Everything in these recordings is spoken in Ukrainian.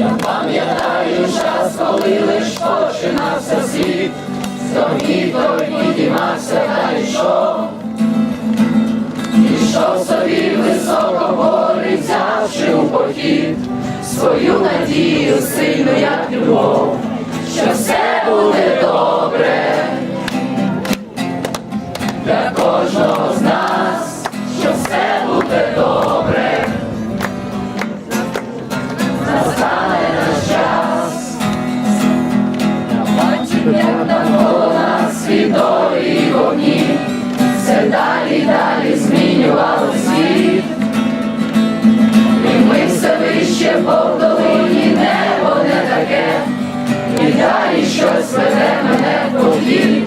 Я пам'ятаю час, коли лиш починався світ, Зорні той підіймався та йшов, Ішов собі високо гори, взявши у похід, свою надію сильну, як любов. Він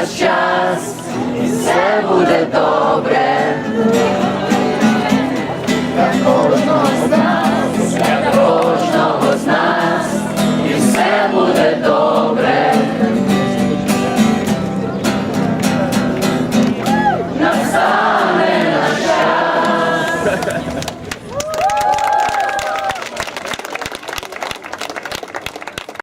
наш час, і все буде добре, та кожного з нас.